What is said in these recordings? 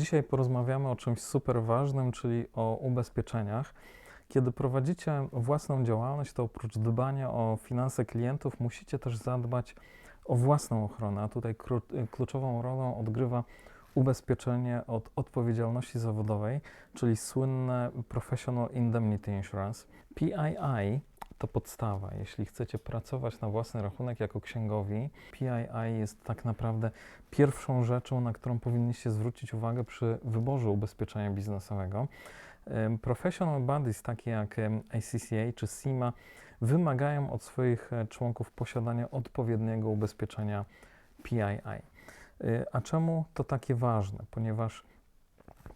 Dzisiaj porozmawiamy o czymś super ważnym, czyli o ubezpieczeniach. Kiedy prowadzicie własną działalność, to oprócz dbania o finanse klientów, musicie też zadbać o własną ochronę. A tutaj kluczową rolę odgrywa ubezpieczenie od odpowiedzialności zawodowej, czyli słynne Professional Indemnity Insurance. PII to podstawa. Jeśli chcecie pracować na własny rachunek jako księgowi, PII jest tak naprawdę pierwszą rzeczą, na którą powinniście zwrócić uwagę przy wyborze ubezpieczenia biznesowego. Professional bodies takie jak ACCA czy SIMA wymagają od swoich e, członków posiadania odpowiedniego ubezpieczenia PII. Y, A czemu to takie ważne? Ponieważ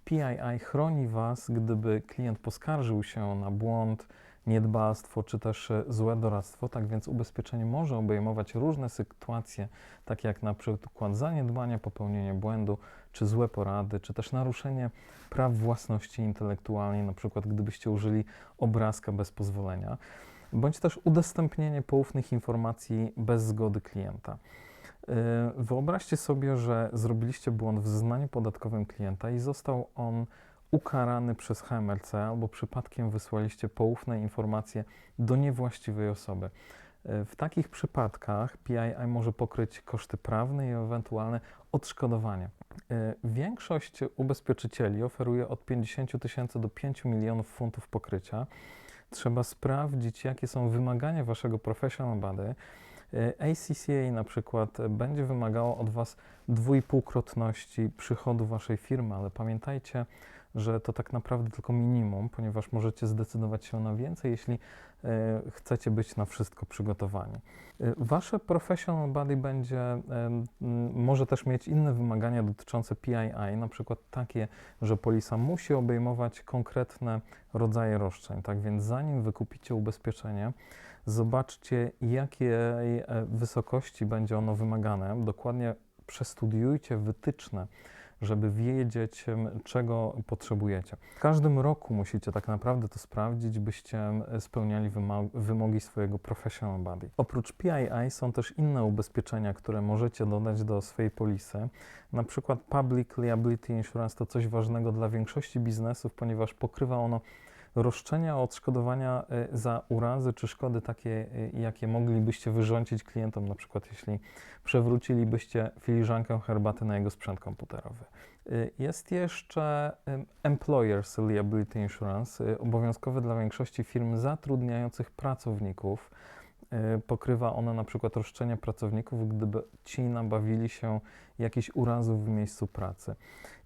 PII chroni Was, gdyby klient poskarżył się na błąd, niedbalstwo czy też e, złe doradztwo. Tak więc ubezpieczenie może obejmować różne sytuacje, takie jak na przykład zaniedbanie, popełnienie błędu, czy złe porady, czy też naruszenie praw własności intelektualnej, na przykład gdybyście użyli obrazka bez pozwolenia, bądź też udostępnienie poufnych informacji bez zgody klienta. Yy, Wyobraźcie sobie, że zrobiliście błąd w zeznaniu podatkowym klienta i został on ukarany przez HMRC albo przypadkiem wysłaliście poufne informacje do niewłaściwej osoby. Yy, W takich przypadkach PII może pokryć koszty prawne i ewentualne odszkodowanie. Yy, Większość ubezpieczycieli oferuje od 50 tysięcy do 5 milionów funtów pokrycia. Trzeba sprawdzić, jakie są wymagania waszego professional body. ACCA na przykład będzie wymagało od Was dwójpółkrotności przychodu Waszej firmy, ale pamiętajcie, że to tak naprawdę tylko minimum, ponieważ możecie zdecydować się na więcej, jeśli y, chcecie być na wszystko przygotowani. Y, Wasze professional body będzie, m, może też mieć inne wymagania dotyczące PII, na przykład takie, że polisa musi obejmować konkretne rodzaje roszczeń. Tak więc zanim wykupicie ubezpieczenie, zobaczcie, jakiej e, wysokości będzie ono wymagane. Dokładnie przestudiujcie wytyczne, żeby wiedzieć, czego potrzebujecie. W każdym roku musicie tak naprawdę to sprawdzić, byście spełniali wymogi swojego professional body. Oprócz PII są też inne ubezpieczenia, które możecie dodać do swojej polisy. Na przykład Public Liability Insurance to coś ważnego dla większości biznesów, ponieważ pokrywa ono roszczenia o odszkodowania y, za urazy czy szkody takie, y, jakie moglibyście wyrządzić klientom, na przykład jeśli przewrócilibyście filiżankę herbaty na jego sprzęt komputerowy. Y, Jest jeszcze Employers Liability Insurance, obowiązkowy dla większości firm zatrudniających pracowników. Y, Pokrywa ona na przykład roszczenia pracowników, gdyby ci nabawili się jakichś urazów w miejscu pracy.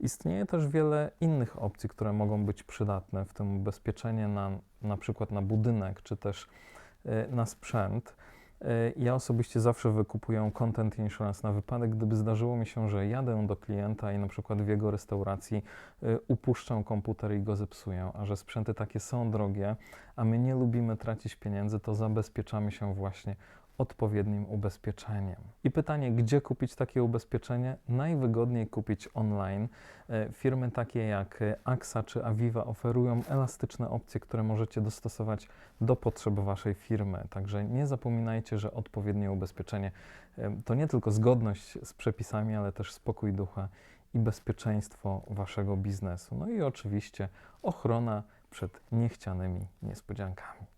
Istnieje też wiele innych opcji, które mogą być przydatne, w tym ubezpieczenie na, na przykład na budynek, czy też y, na sprzęt. Y, Ja osobiście zawsze wykupuję content insurance na wypadek, gdyby zdarzyło mi się, że jadę do klienta i na przykład w jego restauracji y, upuszczę komputer i go zepsuję, a że sprzęty takie są drogie, a my nie lubimy tracić pieniędzy, to zabezpieczamy się właśnie odpowiednim ubezpieczeniem. I pytanie, gdzie kupić takie ubezpieczenie? Najwygodniej kupić online. E, Firmy takie jak AXA czy Aviva oferują elastyczne opcje, które możecie dostosować do potrzeb Waszej firmy. Także nie zapominajcie, że odpowiednie ubezpieczenie e, to nie tylko zgodność z przepisami, ale też spokój ducha i bezpieczeństwo Waszego biznesu. No i oczywiście ochrona przed niechcianymi niespodziankami.